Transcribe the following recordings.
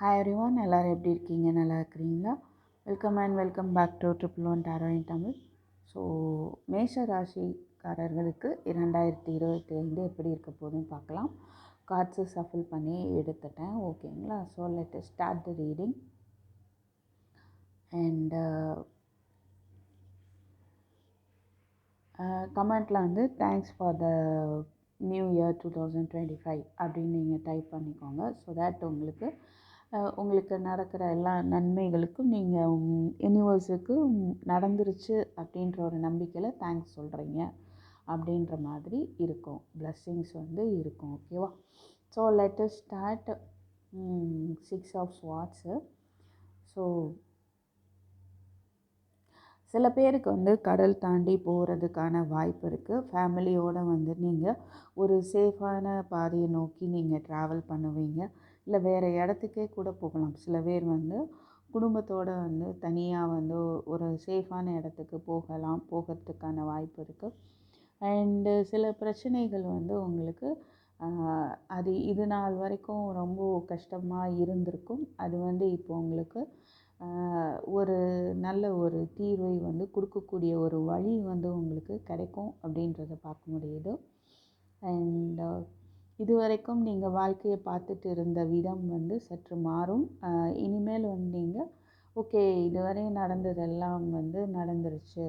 Hi everyone எல்லோரும் எப்படி இருக்கீங்க? நல்லா இருக்கிறீங்களா? Welcome and welcome back to triple one tarot in Tamil so மேஷ ராசிக்காரர்களுக்கு இரண்டாயிரத்தி இருபத்தி ஐந்து எப்படி இருக்க போகுதுன்னு பார்க்கலாம். கார்ட்ஸு சஃபில் பண்ணி எடுத்துட்டேன். ஓகேங்களா so let start the reading and கமெண்ட்டில் வந்து thanks for the new year two thousand twenty five அப்படின்னு நீங்கள் டைப் பண்ணிக்கோங்க. ஸோ தேட் உங்களுக்கு உங்களுக்கு நடக்கிற எல்லா நன்மைகளுக்கும் நீங்கள் யூனிவர்ஸுக்கு நடந்துருச்சு அப்படின்ற ஒரு நம்பிக்கையில் தேங்க்ஸ் சொல்கிறீங்க அப்படின்ற மாதிரி இருக்கும். பிளஸ்ஸிங்ஸ் வந்து இருக்கும் ஓகேவா so let start six of swords so சில பேருக்கு வந்து கடல் தாண்டி போகிறதுக்கான வாய்ப்பு இருக்குது ஃபேமிலியோடு வந்து நீங்கள் ஒரு சேஃபான பாதையை நோக்கி நீங்கள் ட்ராவல் பண்ணுவீங்க. இல்லை வேறு இடத்துக்கே கூட போகலாம். சில பேர் வந்து குடும்பத்தோடு வந்து தனியாக வந்து ஒரு சேஃபான இடத்துக்கு போகலாம் போகிறதுக்கான வாய்ப்பு இருக்குது அண்டு சில பிரச்சனைகள் வந்து உங்களுக்கு அது இது நாள் வரைக்கும் ரொம்ப கஷ்டமாக இருந்திருக்கும். அது வந்து இப்போ உங்களுக்கு ஒரு நல்ல ஒரு தீர்வை வந்து கொடுக்கக்கூடிய ஒரு வழி வந்து உங்களுக்கு கிடைக்கும் அப்படின்றத பார்க்க முடியுது. அண்ட் இது வரைக்கும் நீங்கள் வாழ்க்கையை பார்த்துட்டு இருந்த விதம் வந்து சற்று மாறும். இனிமேல் வந்து நீங்கள் ஓகே இதுவரை நடந்ததெல்லாம் வந்து நடந்துருச்சு.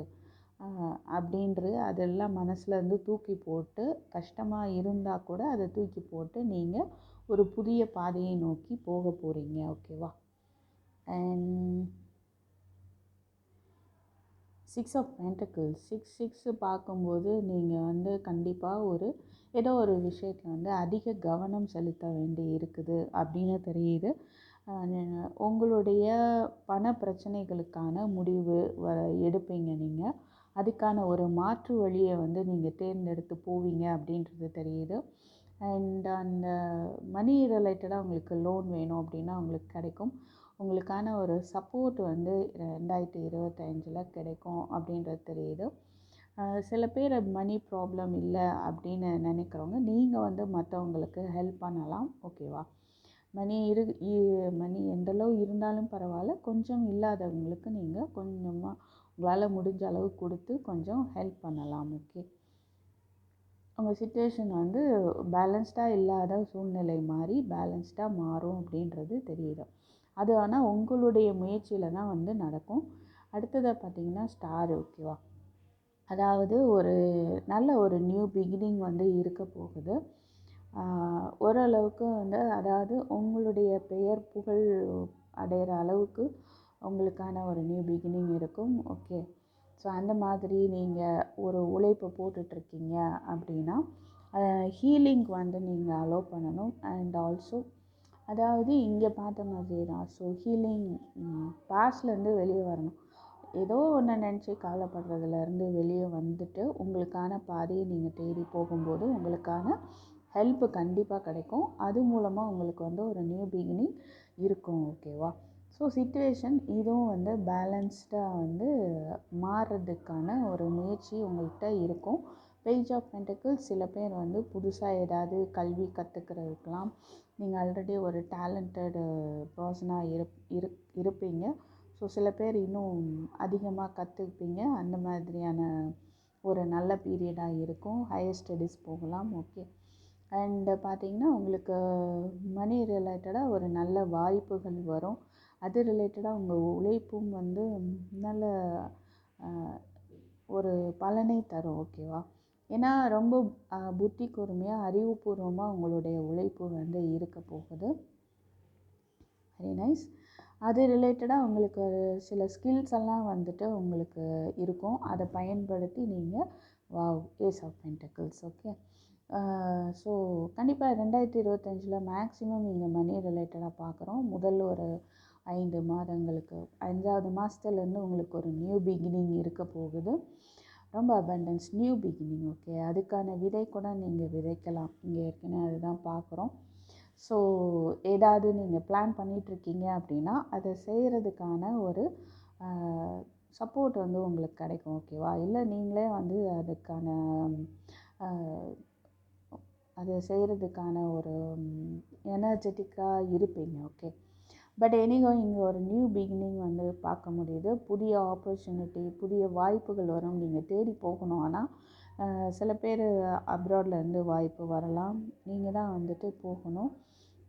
அப்படின்று அப்படின்றது அதெல்லாம் மனசில் இருந்து தூக்கி போட்டு கஷ்டமாக இருந்தால் கூட அதை தூக்கி போட்டு நீங்கள் ஒரு புதிய பாதையை நோக்கி போக போகிறீங்க ஓகேவா? And six of pentacles six six பார்க்கும்போது நீங்கள் வந்து கண்டிப்பாக ஒரு ஏதோ ஒரு விஷயத்தில் வந்து அதிக கவனம் செலுத்த வேண்டி இருக்குது அப்படின்னு தெரியுது. உங்களுடைய பண பிரச்சனைகளுக்கான முடிவு வ எடுப்பீங்க நீங்கள் அதுக்கான ஒரு மாற்று வழியை வந்து நீங்கள் தேர்ந்தெடுத்து போவீங்க அப்படின்றது தெரியுது. அண்ட் அந்த மணி ரிலேட்டடாக உங்களுக்கு லோன் வேணும் அப்படின்னா உங்களுக்கு கிடைக்கும். உங்களுக்கான ஒரு சப்போர்ட் வந்து ரெண்டாயிரத்தி இருபத்தஞ்சில் கிடைக்கும் அப்படின்றது தெரியுது. சில பேர் மணி ப்ராப்ளம் இல்லை அப்படின்னு நினைக்கிறவங்க நீங்கள் வந்து மற்றவங்களுக்கு ஹெல்ப் பண்ணலாம். ஓகேவா மணி இரு இ- மணி எந்தளவு இருந்தாலும் பரவாயில்ல. கொஞ்சம் இல்லாதவங்களுக்கு நீங்கள் கொஞ்சமாக உங்களால் முடிஞ்ச அளவு கொடுத்து கொஞ்சம் ஹெல்ப் பண்ணலாம். ஓகே உங்கள் சுச்சுவேஷன் வந்து பேலன்ஸ்டாக இல்லாத சூழ்நிலை மாறி பேலன்ஸ்டாக மாறும் அப்படின்றது தெரியுது. அது ஆனால் உங்களுடைய முயற்சியில் தான் வந்து நடக்கும். அடுத்ததாக பார்த்தீங்கன்னா ஸ்டார் ஓகேவா அதாவது ஒரு நல்ல ஒரு நியூ பிகினிங் வந்து இருக்க போகுது. ஓரளவுக்கு வந்து அதாவது உங்களுடைய பெயர் புகழ் அடையிற அளவுக்கு உங்களுக்கான ஒரு நியூ பிகினிங் இருக்கும். ஓகே ஸோ அந்த மாதிரி நீங்கள் ஒரு உழைப்பு போட்டுட்ருக்கீங்க அப்படின்னா ஹீலிங் வந்து நீங்கள் அலோவ் பண்ணணும். அண்ட் ஆல்சோ அதாவது இங்கே பார்த்த மாதிரி தான் ஸோ ஹீலிங் பாஸ்ட்லேருந்து வெளியே வரணும். ஏதோ ஒன்று நினச்சி கவலைப்படுறதுலேருந்து வெளியே வந்துட்டு உங்களுக்கான பாதையை நீங்கள் தேடி போகும்போது உங்களுக்கான ஹெல்ப் கண்டிப்பாக கிடைக்கும். அது மூலமாக உங்களுக்கு வந்து ஒரு நியூ பிகினிங் இருக்கும் ஓகேவா ஸோ சுச்சுவேஷன் இதுவும் வந்து பேலன்ஸ்டாக வந்து மாறுறதுக்கான ஒரு முயற்சி உங்கள்கிட்ட இருக்கும். பேஜ் ஆஃப் பென்டக்கிள்ஸ் சில பேர் வந்து புதுசாக ஏதாவது கல்வி கற்றுக்கிறதுக்கெலாம் நீங்கள் ஆல்ரெடி ஒரு டேலண்டடு பர்சனாக uh, இருப் இருப் இருப்பீங்க. ஸோ சில பேர் இன்னும் அதிகமாக கற்றுப்பீங்க அந்த மாதிரியான ஒரு நல்ல பீரியடாக இருக்கும். ஹையர் ஸ்டடீஸ் போகலாம். ஓகே அண்டு பார்த்தீங்கன்னா உங்களுக்கு மணி ரிலேட்டடாக ஒரு நல்ல வாய்ப்புகள் வரும். அது ரிலேட்டடாக உங்கள் உழைப்பும் வந்து நல்ல ஒரு பலனை தரும். ஓகேவா ஏன்னா ரொம்ப புத்தி கூர்மையாக அறிவுபூர்வமாக உங்களுடைய உழைப்பு வந்து இருக்க போகுது. வெரி நைஸ் அது ரிலேட்டடாக உங்களுக்கு ஒரு சில ஸ்கில்ஸ் எல்லாம் வந்துட்டு உங்களுக்கு இருக்கும். அதை பயன்படுத்தி நீங்கள் wow ace of pentacles okay so கண்டிப்பாக ரெண்டாயிரத்தி இருபத்தஞ்சில் மேக்ஸிமம் நீங்கள் மணி ரிலேட்டடாக பார்க்குறோம் முதல் ஒரு ஐந்து மாதங்களுக்கு அஞ்சாவது மாதத்துலேருந்து உங்களுக்கு ஒரு நியூ பிகினிங் இருக்க போகுது. ரொம்ப அபண்டன்ஸ் நியூ பிகினிங் ஓகே அதுக்கான விதை கூட நீங்கள் விதைக்கலாம். இங்கே ஏற்கனவே அதுதான் பார்க்குறோம் ஸோ ஏதாவது நீங்கள் பிளான் பண்ணிகிட்ருக்கீங்க அப்படின்னா அதை செய்கிறதுக்கான ஒரு சப்போர்ட் வந்து உங்களுக்கு கிடைக்கும் ஓகேவா இல்லை நீங்களே வந்து அதுக்கான அதை செய்கிறதுக்கான ஒரு எனர்ஜெட்டிக்காக இருப்பீங்க ஓகே பட் எனிகோ இங்கே ஒரு நியூ பிகினிங் வந்து பார்க்க முடியுது. புதிய ஆப்பர்ச்சுனிட்டி புதிய வாய்ப்புகள் வரும். நீங்கள் தேடி போகணும். ஆனால் சில பேர் அப்ராட்லேருந்து வாய்ப்பு வரலாம். நீங்கள் தான் வந்துட்டு போகணும்.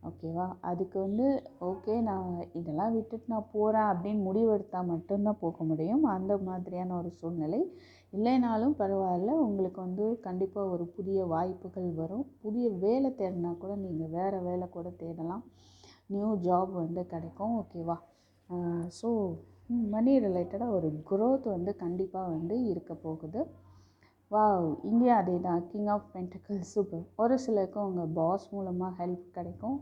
ஓகேவா? அதுக்கு வந்து ஓகே நான் இதெல்லாம் விட்டுட்டு நான் போகிறேன் அப்படின்னு முடிவெடுத்தால் மட்டும்தான் போக முடியும். அந்த மாதிரியான ஒரு சூழ்நிலை. இல்லைனாலும் பரவாயில்ல உங்களுக்கு வந்து கண்டிப்பாக ஒரு புதிய வாய்ப்புகள் வரும். புதிய வேலை தேடினா கூட நீங்கள் வேறு வேலை கூட தேடலாம். நியூ ஜாப் வந்து கிடைக்கும். ஓகேவா? ஸோ மணி ரிலேட்டடாக ஒரு க்ரோத் வந்து கண்டிப்பாக வந்து இருக்க போகுது. வாவ் இங்கேயும் அதே தான் கிங் ஆஃப் பென்டக்கல் சூப்பர் ஒரு சிலருக்கு உங்கள் பாஸ் மூலமாக ஹெல்ப் கிடைக்கும்.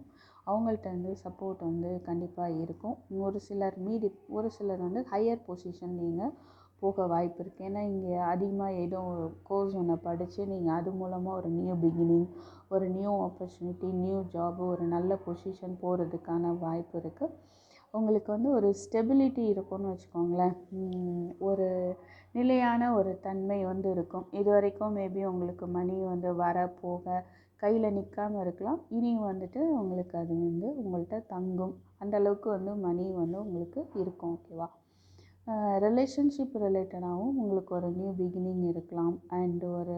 அவங்கள்ட்ட வந்து சப்போர்ட் வந்து கண்டிப்பாக இருக்கும். ஒரு சிலர் மீதி ஒரு சிலர் வந்து ஹையர் பொசிஷன் நீங்கள் போக வாய்ப்பு இருக்குது ஏன்னா இங்கே அதிகமாக ஏதோ கோர்ஸ் ஒன்று படித்து நீங்கள் அது மூலமாக ஒரு நியூ பிகினிங் ஒரு நியூ ஆப்பர்ச்சுனிட்டி நியூ ஜாப் ஒரு நல்ல பொசிஷன் போகிறதுக்கான வாய்ப்பு இருக்குது உங்களுக்கு வந்து ஒரு ஸ்டெபிலிட்டி இருக்கும்னு வச்சுக்கோங்களேன். ஒரு நிலையான ஒரு தன்மை வந்து இருக்கும். இது வரைக்கும் மேபி உங்களுக்கு மணி வந்து வர போக கையில் நிற்காமல் இருக்கலாம். இனி வந்துட்டு உங்களுக்கு அது வந்து உங்கள்கிட்ட தங்கும். அந்த அளவுக்கு வந்து மணி வந்து உங்களுக்கு இருக்கும் ஓகேவா ரிலேஷன்ஷிப் ரிலேட்டடாகவும் உங்களுக்கு ஒரு நியூ பிகினிங் இருக்கலாம். அண்ட் ஒரு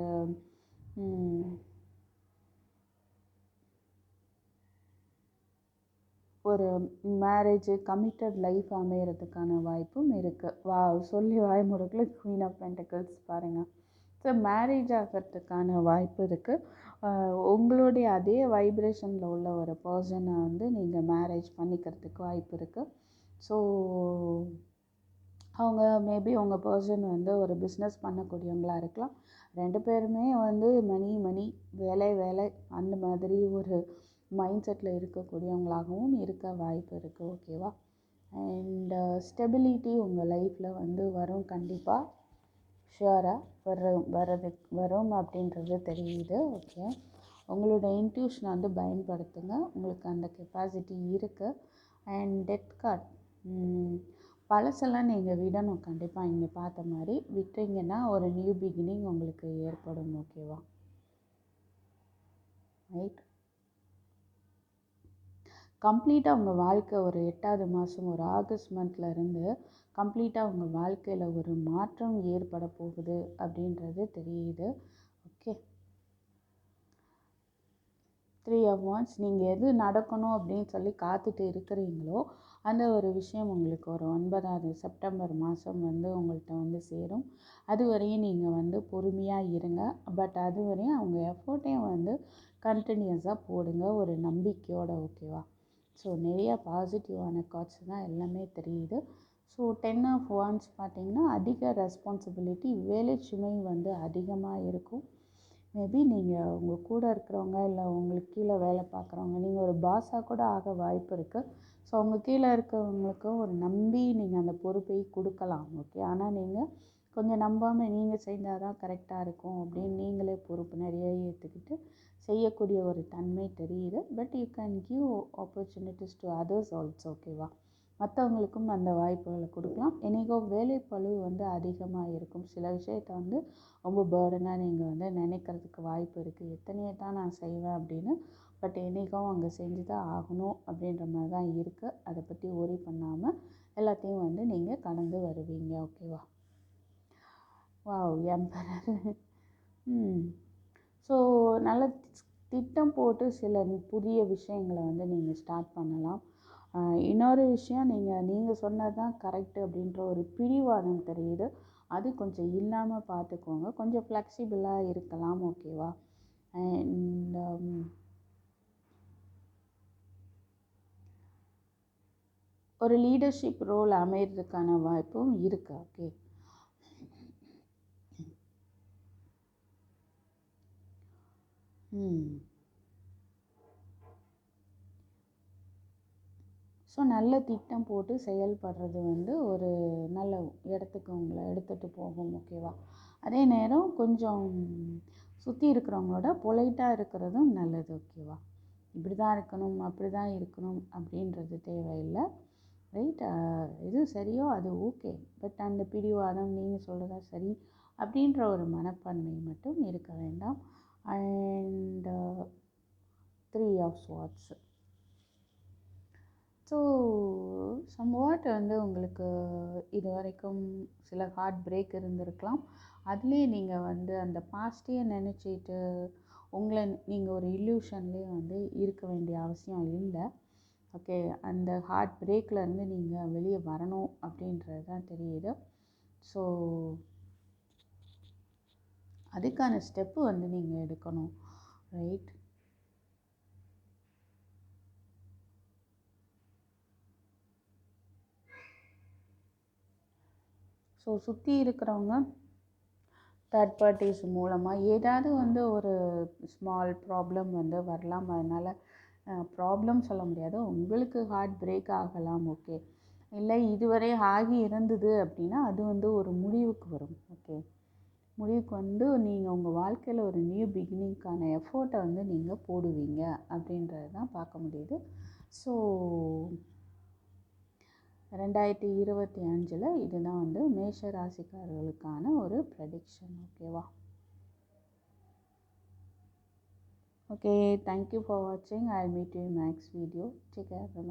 ஒரு மேரேஜு கமிட்டட் லைஃப் அமையறதுக்கான வாய்ப்பும் இருக்குது வா சொல்லி வாய் முறையில் குவீன் ஆஃப் பென்டக்கிள்ஸ் பாருங்கள் ஸோ மேரேஜ் ஆகிறதுக்கான வாய்ப்பு இருக்குது உங்களுடைய அதே வைப்ரேஷனில் உள்ள ஒரு பர்சனை வந்து நீங்கள் மேரேஜ் பண்ணிக்கிறதுக்கு வாய்ப்பு இருக்குது ஸோ அவங்க மேபி உங்கள் பர்சன் வந்து ஒரு பிஸ்னஸ் பண்ணக்கூடியவங்களாக இருக்கலாம். ரெண்டு பேருமே வந்து மணி மணி வேலை வேலை அந்த மாதிரி ஒரு மைண்ட் செட்டில் இருக்கக்கூடியவங்களாகவும் இருக்க வாய்ப்பு இருக்குது ஓகேவா அண்ட் ஸ்டெபிலிட்டி உங்கள் லைஃப்பில் வந்து வரும் கண்டிப்பாக ஷுவராக வரும் வர்றது வரோம் அப்படின்றது தெரியுது. ஓகே உங்களோட இன்ட்யூஷனை வந்து பயன்படுத்துங்க. உங்களுக்கு அந்த கெப்பாசிட்டி இருக்குது அண்ட் டெத் கார்ட் பழசெல்லாம் நீங்கள் விடணும். கண்டிப்பாக இங்கே பார்த்த மாதிரி விட்டீங்கன்னா ஒரு நியூ பிகினிங் உங்களுக்கு ஏற்படும். ஓகேவா ரைட் கம்ப்ளீட்டாக உங்கள் வாழ்க்கை ஒரு எட்டாவது மாதம் ஒரு ஆகஸ்ட் மந்தில் இருந்து கம்ப்ளீட்டாக உங்கள் வாழ்க்கையில் ஒரு மாற்றம் ஏற்பட போகுது அப்படின்றது தெரியுது. ஓகே. த்ரீ ஆஃப் ஒன்ஸ் நீங்கள் எது நடக்கணும் அப்படின்னு சொல்லி காத்துட்டு இருக்கிறீங்களோ அந்த ஒரு விஷயம் உங்களுக்கு ஒரு ஒன்பதாவது செப்டம்பர் மாதம் வந்து உங்கள்கிட்ட வந்து சேரும். அது வரையும் நீங்கள் வந்து பொறுமையாக இருங்க. பட் அது வரையும் அவங்க எஃபோர்ட்டையும் வந்து கண்டினியூஸாக போடுங்க. ஒரு நம்பிக்கையோட ஓகேவா? ஸோ நிறையா பாசிட்டிவான காட்ஸ் தான் எல்லாமே தெரியுது. ஸோ டென் ஆஃப் ஒன்ஸ் பார்த்திங்கன்னா அதிக ரெஸ்பான்சிபிலிட்டி வேலை சுமை வந்து அதிகமாக இருக்கும். மேபி நீங்கள் உங்கள் கூட இருக்கிறவங்க இல்லை உங்களுக்கு கீழே வேலை பார்க்குறவங்க நீங்கள் ஒரு பாஸாக கூட ஆக வாய்ப்பு இருக்குது ஸோ உங்கள் கீழே இருக்கிறவங்களுக்கு ஒரு நம்பி நீங்கள் அந்த பொறுப்பை கொடுக்கலாம் ஓகே ஆனால் நீங்கள் கொஞ்சம் நம்பாமல் நீங்கள் செய்தால் தான் கரெக்டாக இருக்கும் அப்படின்னு நீங்களே பொறுப்பு நிறைய ஏற்றுக்கிட்டு செய்யக்கூடிய ஒரு தன்மை தெரியுது. But you can give opportunities to others also ஓகேவா மற்றவங்களுக்கும் அந்த வாய்ப்புகளை கொடுக்கலாம். என்னைக்கோ வேலைப்பளு வந்து அதிகமாக இருக்கும். சில விஷயத்த வந்து ரொம்ப பேர்டனாக நீங்கள் வந்து நினைக்கிறதுக்கு வாய்ப்பு இருக்குது எத்தனையை தான் நான் செய்வேன் அப்படின்னு பட் என்றைக்கும் அங்கே செஞ்சு தான் ஆகணும் அப்படின்ற மாதிரி தான் இருக்குது அதை பற்றி ஒரி பண்ணாமல் எல்லாத்தையும் வந்து நீங்கள் கடந்து வருவீங்க ஓகேவா வாவ் எம்பரர் ஸோ நல்ல திட்டம் போட்டு சில புதிய விஷயங்களை வந்து நீங்கள் ஸ்டார்ட் பண்ணலாம். இன்னொரு விஷயம் நீங்கள் நீங்கள் சொன்னது தான் கரெக்டு அப்படின்ற ஒரு பிடிவாதம் தெரியுது. அது கொஞ்சம் இல்லாமல் பார்த்துக்கோங்க. கொஞ்சம் ஃப்ளெக்சிபிளாக இருக்கலாம் ஓகேவா? அண்ட் um, ஒரு லீடர்ஷிப் ரோல் அமையிறதுக்கான வாய்ப்பும் இருக்குது ஓகே? ஸோ நல்ல திட்டம் போட்டு செயல்படுறது வந்து ஒரு நல்ல இடத்துக்கு உங்களை எடுத்துகிட்டு போகும் ஓகேவா? அதே நேரம் கொஞ்சம் சுற்றி இருக்கிறவங்களோட பொலைட்டாக இருக்கிறதும் நல்லது ஓகேவா? இப்படி தான் இருக்கணும் அப்படி தான் இருக்கணும் அப்படின்றது தேவையில்லை. ரைட் எது சரியோ அது ஓகே. பட் அந்த பிடிவாதம் நீங்கள் சொல்கிறதா சரி அப்படின்ற ஒரு மனப்பான்மை மட்டும் இருக்க வேண்டாம். And three of swords so somewhat வந்து உங்களுக்கு இது வரைக்கும் சில ஹார்ட் பிரேக் இருந்திருக்கலாம். அதுலேயே நீங்கள் வந்து அந்த பாஸ்ட்டையே நினச்சிட்டு உங்களை நீங்கள் ஒரு இல்யூஷன்லேயே வந்து இருக்க வேண்டிய அவசியம் இல்லை. ஓகே அந்த ஹார்ட் பிரேக்லேருந்து நீங்கள் வெளியே வரணும் அப்படின்றது தான் தெரியுது. ஸோ அதுக்கான ஸ்டெப்பு வந்து நீங்கள் எடுக்கணும். ரைட் ஸோ சுற்றி இருக்கிறவங்க தேர்ட் பார்ட்டிஸ் மூலமாக ஏதாவது வந்து ஒரு ஸ்மால் ப்ராப்ளம் வந்து வரலாம். அதனால் ப்ராப்ளம் சொல்ல முடியாது. உங்களுக்கு ஹார்ட் பிரேக் ஆகலாம். ஓகே இல்லை இதுவரை ஆகி இருந்தது அப்படின்னா அது வந்து ஒரு முடிவுக்கு வரும். ஓகே முடிவுக்கு வந்து நீங்கள் உங்கள் வாழ்க்கையில் ஒரு நியூ பிகினிங்க்கான எஃபோர்ட்டை வந்து நீங்கள் போடுவீங்க அப்படின்றது தான் பார்க்க முடியுது. ஸோ ரெண்டாயிரத்தி இருபத்தி அஞ்சில் இதுதான் வந்து மேஷ ராசிக்காரர்களுக்கான ஒரு ப்ரெடிக்ஷன் ஓகேவா ஓகே தேங்க்யூ ஃபார் வாட்சிங் I meet you next video take care bye